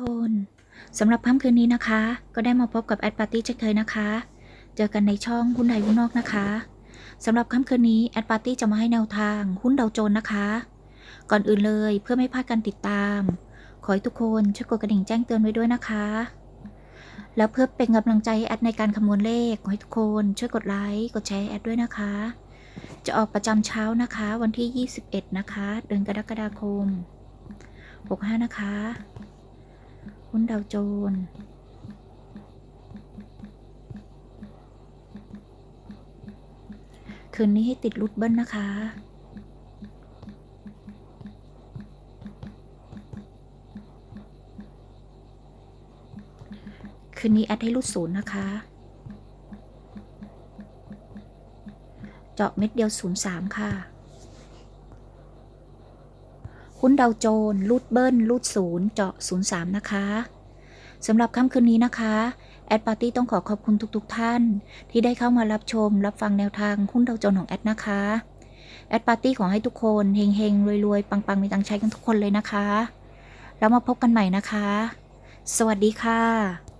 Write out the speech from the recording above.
คนสำหรับค่ำคืนนี้นะคะ ก็ได้มาพบกับแอดปาร์ตี้เช่นเคยนะคะ เจอกันในช่องหุ้นไทยหุ้นนอกนะคะสำหรับค่ำคืนนี้แอดปาร์ตี้จะมาให้แนวทางหุ้นดาวโจนส์นะคะ ก่อนอื่นเลยเพื่อไม่พลาดการติดตาม ขอให้ทุกคนช่วยกดกระดิ่งแจ้งเตือนไว้ด้วยนะคะ แล้วเพื่อเป็นกำลังใจให้แอดในการคำนวณเลขขอให้ทุกคนช่วยกดไลค์กดแชร์แอดด้วยนะคะ จะออกประจำเช้านะคะ วันที่ 21 นะคะ เดือนกรกฎาคม65นะคะ หุ้นดาวโจนส์คืนนี้ให้ติดรุดเบิ้ลนะคะ คืนนี้แอดให้รุดศูนย์นะคะ เจาะเม็ดเดียว03ค่ะ หุ้นดาวโจนลูดเบิ้ลรูดศูนย์เจาะ 03 นะคะสำหรับค่ำคืนนี้นะคะแอดปาร์ตี้ต้องขอขอบคุณทุกๆทท่าน ที่ได้เข้ามารับชม รับฟังแนวทางหุ้นดาวโจนของแอดนะคะแอดปาร์ตี้ขอให้ทุกคนเฮงๆรวยๆ ปังๆ มีตังใช้กันทุกคนเลยนะคะ แล้วมาพบกันใหม่นะคะ สวัสดีค่ะ